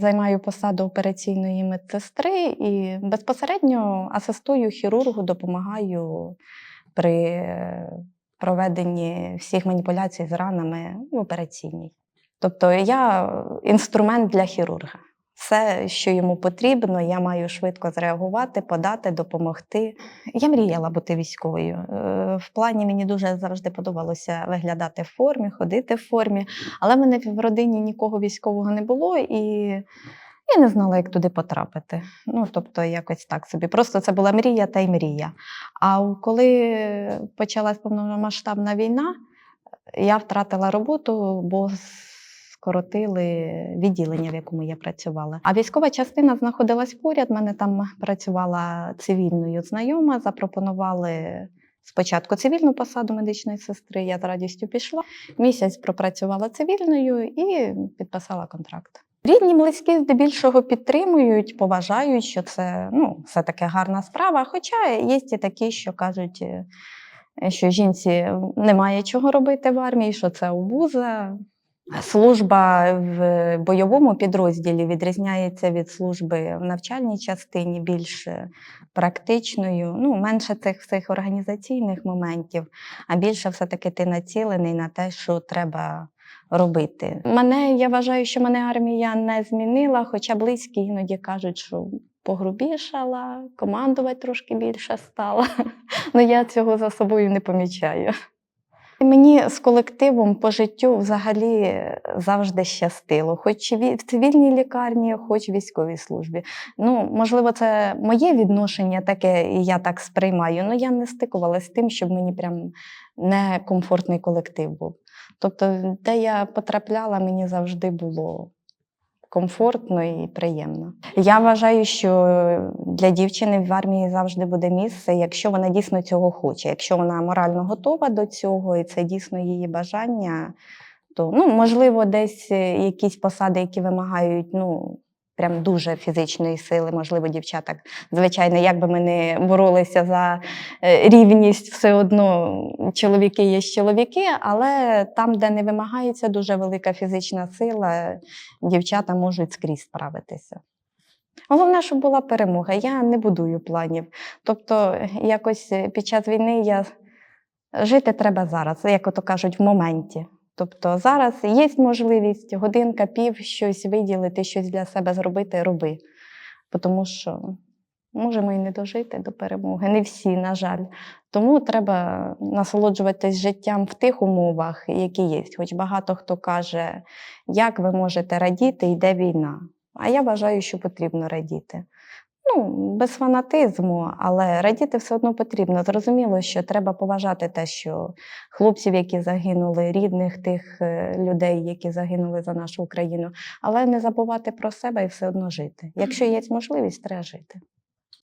Займаю посаду операційної медсестри і безпосередньо асистую хірургу, допомагаю при проведенні всіх маніпуляцій з ранами в операційній. Тобто я інструмент для хірурга. Все, що йому потрібно, я маю швидко зреагувати, подати, допомогти. Я мріяла бути військовою. Е, В плані мені дуже завжди подобалося виглядати в формі, ходити в формі, але в мене в родині нікого військового не було, і я не знала, як туди потрапити. Ну, тобто, якось так собі. Просто це була мрія та й мрія. А коли почалась повномасштабна війна, я втратила роботу, бо скоротили відділення, в якому я працювала. А військова частина знаходилась поряд. мене там працювала цивільною знайома, запропонували. Спочатку цивільну посаду медичної сестри, я з радістю пішла. Місяць пропрацювала цивільною і підписала контракт. Рідні, близькі здебільшого підтримують, поважають, що це ну, все таки гарна справа. Хоча є і такі, що кажуть, е, що жінці немає чого робити в армії, що це обуза. Служба в бойовому підрозділі відрізняється від служби в навчальній частині більш е, практичною, ну, менше цих всіх організаційних моментів, а більше все-таки ти націлений на те, що треба робити. Мене я вважаю, що мене армія не змінила, хоча близькі іноді кажуть, що погрубішала, командувати трошки більше стала. Ну я цього за собою не помічаю. Мені з колективом по життю взагалі завжди щастило, хоч в цивільній лікарні, хоч в військовій службі. Ну, можливо, це моє відношення таке, і я так сприймаю. але я не стикувалася з тим, щоб мені прям некомфортний колектив був. Тобто, де я потрапляла, мені завжди було комфортно і приємно. Я вважаю, що для дівчини в армії завжди буде місце, якщо вона дійсно цього хоче, якщо вона морально готова до цього, і це дійсно її бажання, то ну, можливо, десь е, якісь посади, які вимагають ну, прям дуже фізичної сили, можливо, дівчата, звичайно, як би ми не боролися за е, рівність, все одно чоловіки є чоловіки, але там, де не вимагається дуже велика фізична сила, дівчата можуть скрізь справитися. Головне, щоб була перемога. Я не будую планів. Тобто, якось під час війни я жити треба зараз, як ото кажуть, в моменті. Тобто зараз є можливість годинка, пів щось виділити, щось для себе зробити, роби. Тому що можемо і не дожити до перемоги. Не всі, на жаль. Тому треба насолоджуватись життям в тих умовах, які є. Хоч багато хто каже, як ви можете радіти, йде війна. А я вважаю, що потрібно радіти. Ну, без фанатизму, але радіти все одно потрібно. Зрозуміло, що треба поважати те, що хлопців, які загинули, рідних тих е, людей, які загинули за нашу Україну, але не забувати про себе і все одно жити. Якщо є можливість, треба жити.